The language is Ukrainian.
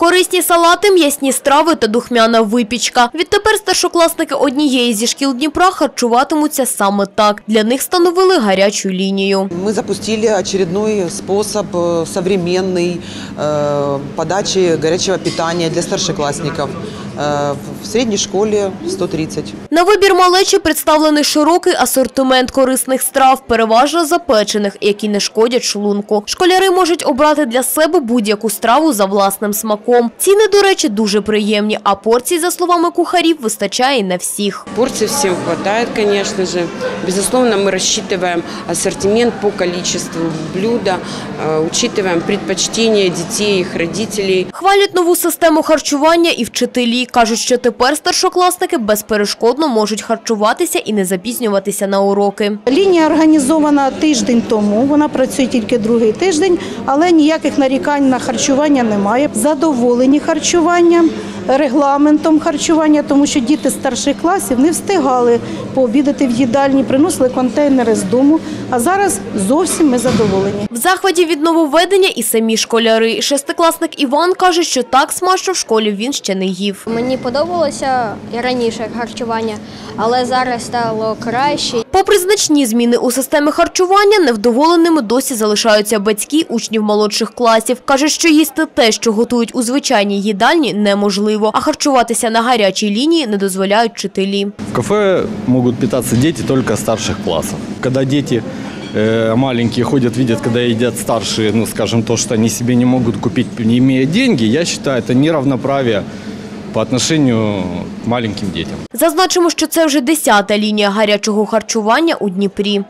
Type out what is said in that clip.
Корисні салати, м'ясні страви та духмяна випічка. Відтепер старшокласники однієї зі шкіл Дніпра харчуватимуться саме так. Для них встановили гарячу лінію. Мы запустили очередной способ э, современный э, подачи горячего питания для старшеклассников. Э, В средней школе 130. На вибір малечі представлений широкий асортимент корисних страв, переважно запечених, які не шкодять шлунку. Школяри можуть обрати для себе будь-яку страву за власним смаком. Ціни, до речі, дуже приємні, а порцій, за словами кухарів, вистачає на всіх. Порций всем хватает, конечно же. Безусловно, мы рассчитываем ассортимент по количеству блюда, э, учитываем предпочтения детей, их родителей. Хвалять нову систему харчування і вчителі. Кажуть, що тепер старшокласники безперешкодно можуть харчуватися і не запізнюватися на уроки. Лінія організована тиждень тому. Вона працює тільки другий тиждень, але ніяких нарікань на харчування немає. Задоволені харчуванням, регламентом харчування, тому що діти старших класів не встигали пообідати в їдальні, приносили контейнери з дому. А зараз зовсім ми задоволені. В захваті від нововведення і самі школяри. Шестикласник Іван каже, що так смачно в школі він ще не їв. Мені подобалося і раніше харчування, але зараз стало краще. Попри значні зміни у системі харчування, невдоволеними досі залишаються батьки учнів молодших класів. Кажуть, що їсти те, що готують у звичайній їдальні, неможливо, а харчуватися на гарячій лінії не дозволяють вчителі. В кафе могут питаться дети только старших классов. Когда дети э, маленькие ходят, видят, когда едят старшие, ну, скажем, то, что они себе не могут купить, не имея деньги, я считаю, это неравноправие по отношению к маленьким детям. Зазначимо, що це вже десята лінія гарячого харчування у Дніпрі.